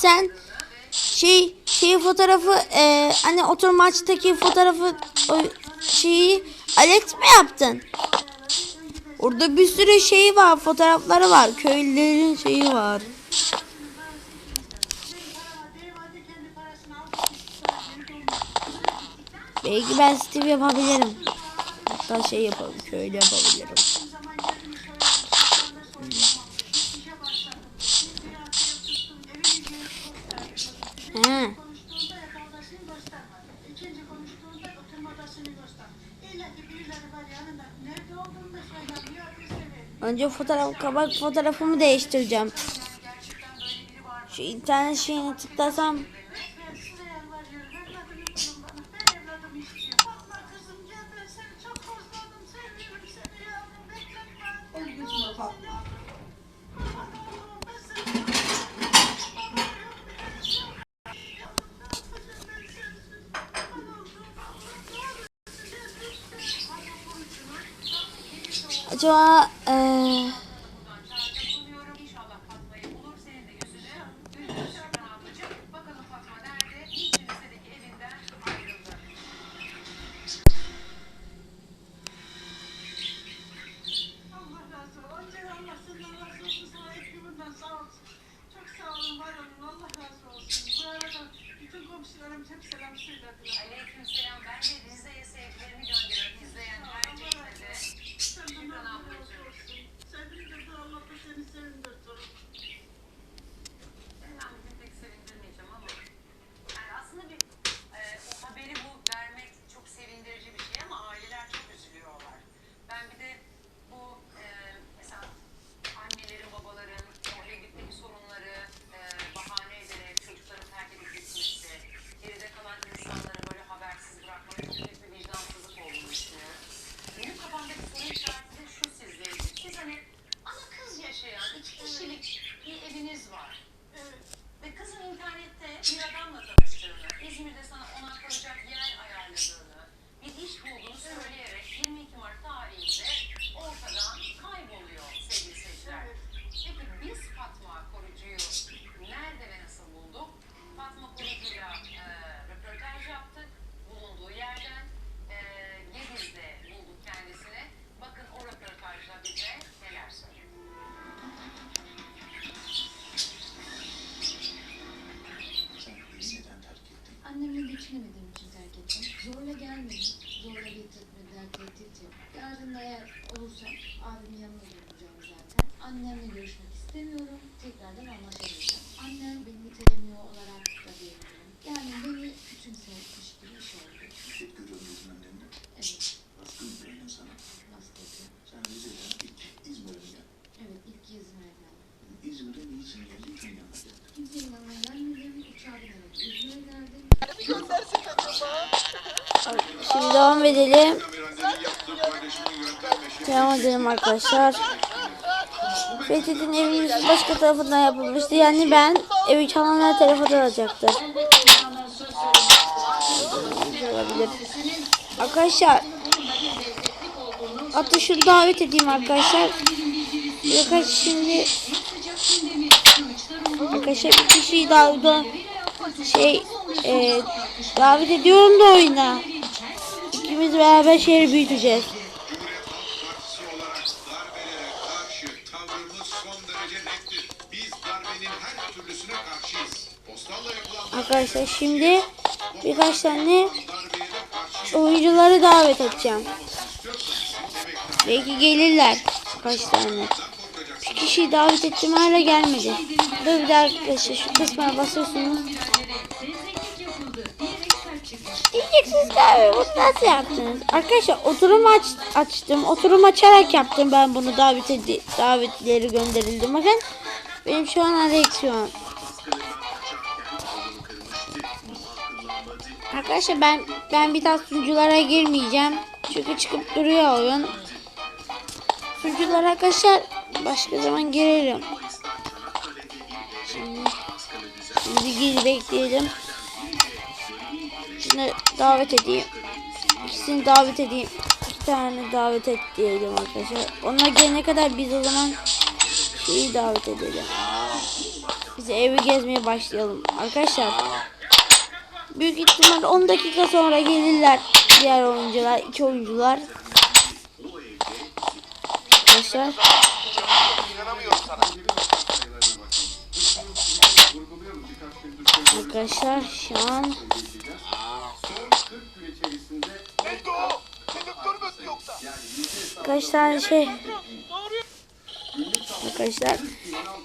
sen şey şey fotoğrafı e, hani otur maçtaki fotoğrafı o şeyi Alex mi yaptın? Orada bir sürü şey var, fotoğrafları var. Köylülerin şeyi var. Belki ben Steve yapabilirim. Hatta şey yapalım, köylü yapabilirim. Önce fotoğraf kabak fotoğrafımı değiştireceğim. Şu internet şeyine tıklasam 就，嗯、呃。Gelmedim. Zorla getirtmediler, tehdit yok. Yarın eğer olursa abimin yanına zaten. Annemle görüşmek istemiyorum. Tekrardan anlaşamayacağım. Annem beni nitelemiyor olarak da diyebilirim. Yani beni küçümsemiş gibi bir şey oldu. Şiddet görüyorum gözün önünde. Evet, Baskın böyle sana. nasıl dedi? Sen Rize'den ilk İzmir'e mi geldin? Evet, ilk İzmir'e geldim. İzmir'e niçin geldin? Kim yanına geldin? Kimsenin yanına gelmedim. Uçağa binerek İzmir'e geldim. Şimdi devam edelim. Devam edelim arkadaşlar. Fethi'nin evimiz başka tarafından yapılmıştı. Yani ben evi çalanlar telefon alacaktı. Olabilir. Arkadaşlar Hatta şunu davet edeyim arkadaşlar. Birkaç şimdi Arkadaşlar bir kişiyi davet şey e, davet ediyorum da oyuna. İkimiz beraber şehri büyüteceğiz. Arkadaşlar şimdi birkaç tane de oyuncuları davet edeceğim. Belki gelirler kaç tane. Bir kişiyi davet ettim hala gelmedi. Dur bir daha arkadaşlar şu kısmına basıyorsunuz. Abi bunu nasıl yaptınız? Arkadaşlar oturum aç, açtım. Oturum açarak yaptım ben bunu davet edi davetleri gönderildi. Bakın benim şu an Alexion. Arkadaşlar ben ben bir daha sunuculara girmeyeceğim. Çünkü çıkıp duruyor oyun. Sunuculara arkadaşlar başka zaman girerim. Şimdi, şimdi gir bekleyelim. Şimdi davet edeyim. İkisini davet edeyim. İki tane davet et diyelim arkadaşlar. Onlar gelene kadar biz o zaman şeyi davet edelim. Biz evi gezmeye başlayalım. Arkadaşlar büyük ihtimal 10 dakika sonra gelirler diğer oyuncular, iki oyuncular. Arkadaşlar Arkadaşlar şu an Tane şey? Arkadaşlar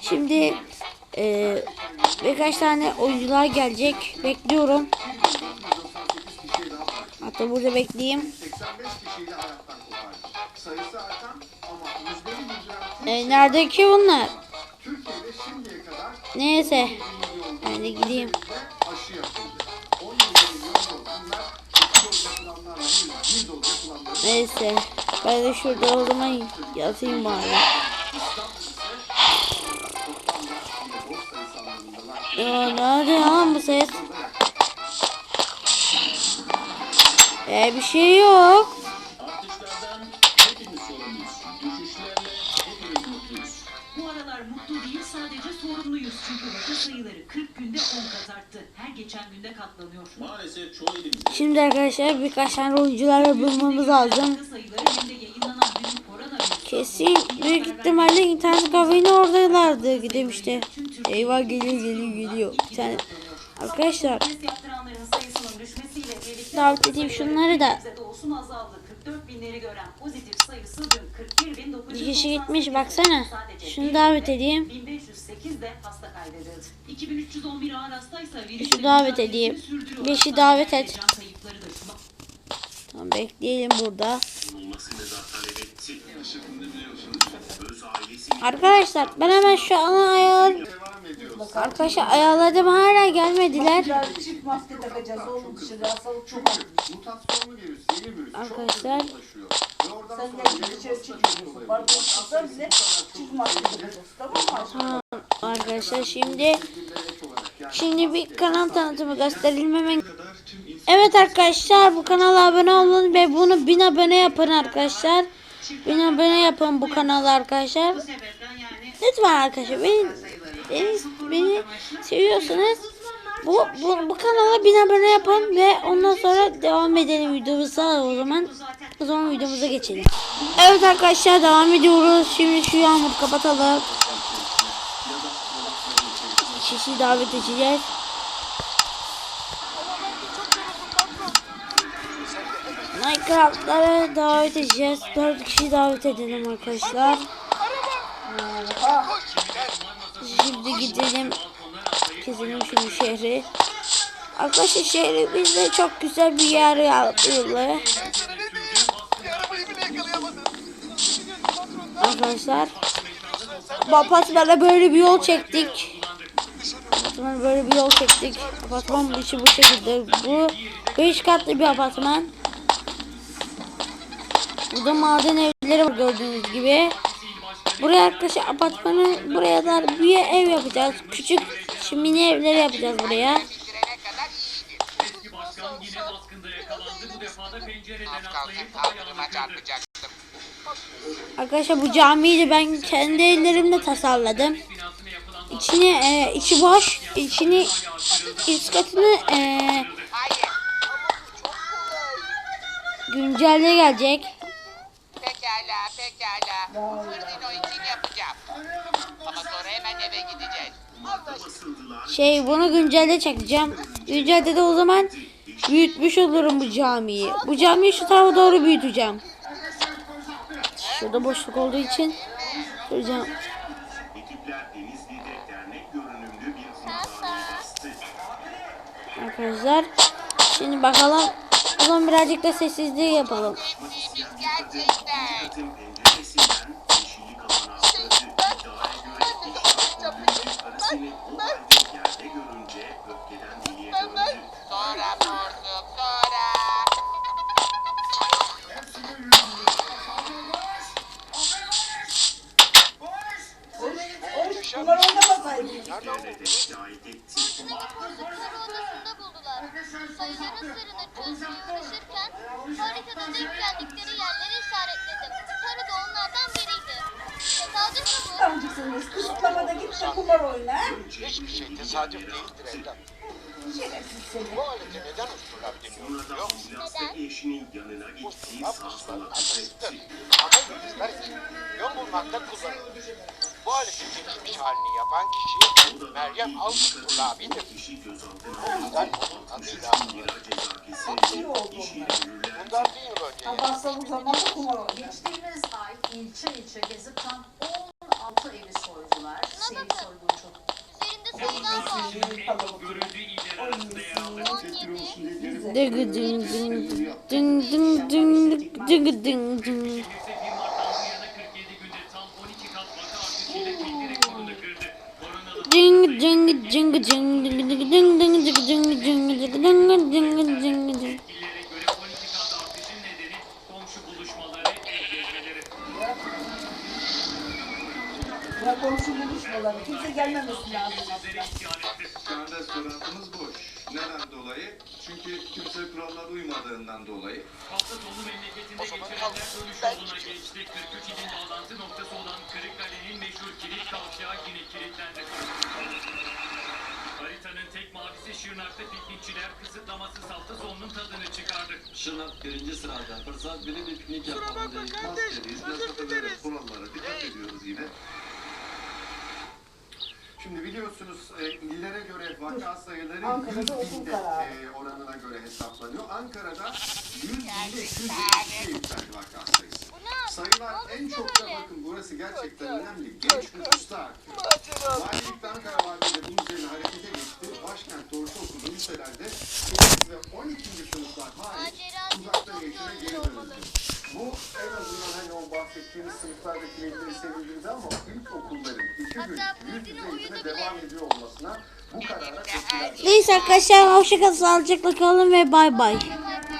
şimdi e, birkaç tane oyuncular gelecek. Bekliyorum. Hatta burada bekleyeyim. 85 kişiyle hayattan kopardı. Sayısı artan ama yüzleri yüzden e, nerede ki bunlar? Neyse ben de gideyim neyse ben de şurada o zaman yatayım bari. Ya nerede lan bu ses? E, bir şey yok geçen günde katlanıyor. Maalesef çoğu ilimizde şimdi arkadaşlar birkaç tane oyuncularla bulmamız lazım Kesin büyük ihtimalle internet kafeine oradalardı demişti. Eyvah geliyor geliyor geliyor. Bir tane arkadaşlar davet edeyim şunları da. bize de olsun azaldı. 44 binleri gören pozitif sayısı dün 41 bin 998. Bir kişi gitmiş baksana. Şunu davet edeyim. 1508 de hasta kaydedildi. 2311 ağır hastaysa Şu davet edeyim. Beşi davet et. Tamam bekleyelim burada. Arkadaşlar ben hemen şu ana ediyoruz. Arkadaşlar ayarladım hala gelmediler. Arkadaşlar. çok arkadaşlar şimdi şimdi bir kanal tanıtımı gösterelim hemen. Evet arkadaşlar bu kanala abone olun ve bunu bin abone yapın arkadaşlar. Bin abone yapın bu kanala arkadaşlar. Lütfen arkadaşlar beni, beni, beni seviyorsanız bu, bu, bu kanala bin abone yapın ve ondan sonra devam edelim videomuza o zaman. O zaman videomuza geçelim. Evet arkadaşlar devam ediyoruz. Şimdi şu yağmur kapatalım. Kişi davet edeceğiz. Minecraft'lara davet edeceğiz. 4 kişi davet edelim arkadaşlar. Şimdi gidelim. Keselim şimdi şehri. Arkadaşlar şehri bizde çok güzel bir yer yapıyorlar. Arkadaşlar. Apartmana böyle bir yol çektik. Apartmana böyle bir yol çektik. Apartman içi bu şekilde. Bu 5 katlı bir apartman. Burada maden evleri var gördüğünüz gibi. Buraya arkadaşlar apartmanı buraya da bir ev yapacağız. Küçük mini evleri yapacağız buraya. Arkadaşlar bu camiyi de ben kendi ellerimle tasarladım. İçini e, içi boş, içini üst katını e, Hayır. güncelle gelecek. Pekala, pekala. Fırtino için yapacağım. Ama sonra hemen eve gideceğiz. Şey bunu güncelle çekeceğim. Güncelde de o zaman büyütmüş olurum bu camiyi. Bu camiyi şu tarafa doğru büyüteceğim. Şurada boşluk olduğu için şurada arkadaşlar. Şimdi bakalım. O zaman birazcık da sessizliği yapalım. Geldikleri yerleri işaretledim. Sarı da onlardan biriydi. Tesadüf bu. Amcıksınız. Kısıtlamada git de kumar oyna. Hiçbir şey tesadüf değildir evlat. Şerefsiz seni. Bu alete neden usturlap deniyor biliyor musun? Nas'ta eşinin yanına gittiği Usturlap usturlap atasıdır. Ana yıldızlar için yol bulmakta kullanılır. Bu hareketin ilk halini yapan kişi Meryem Al-Kulabi'dir. O yüzden onun adıyla Bundan bir yıl önce Abbas'ın zamanı kumar Geçtiğimiz ay ilçe ilçe gezip tam 16 evi soydular. 8 soyguncu. Üzerinde yazan. Ding ding ding ding ding ding ding ding cing cing cing cing ding ding ding cing cing cing ding ding ding ding Ya komşu buluşmaları kimse gelmemesi lazım aslında. Restoranımız boş. Neden dolayı? Çünkü kimse kurallara uymadığından dolayı. Hafta sonu memleketinde geçirenler dönüş yoluna geçti. 43 ilin bağlantı noktası piknikçiler kısıtlamasız hafta sonunun tadını çıkardı. Şırnak birinci sırada. Fırsat bile bir piknik yapalım değil. Maskeliyiz, mesafelere, kurallara dikkat ediyoruz yine. Şimdi biliyorsunuz e, illere göre vaka sayıları Ankara'da 100 okul binde kararı. e, oranına göre hesaplanıyor. Ankara'da 100 binde 272'ye yükseldi vaka oldu en çok da bakın burası gerçekten önemli. Genç nüfusta artıyor. Valilik Ankara Valiliği bunun üzerine harekete geçti. Başkent ortaokulu liselerde 8 ve 12. sınıflar hariç uzaktan eğitime geri dönüldü. Bu en azından hani o bahsettiğimiz sınıflardaki velileri sevindirdi ama ilkokulların iki gün Hatta yüz yüze eğitime devam ediyor olmasına bu karara tepkiler. Neyse arkadaşlar hoşçakalın sağlıcakla kalın ve bay bay.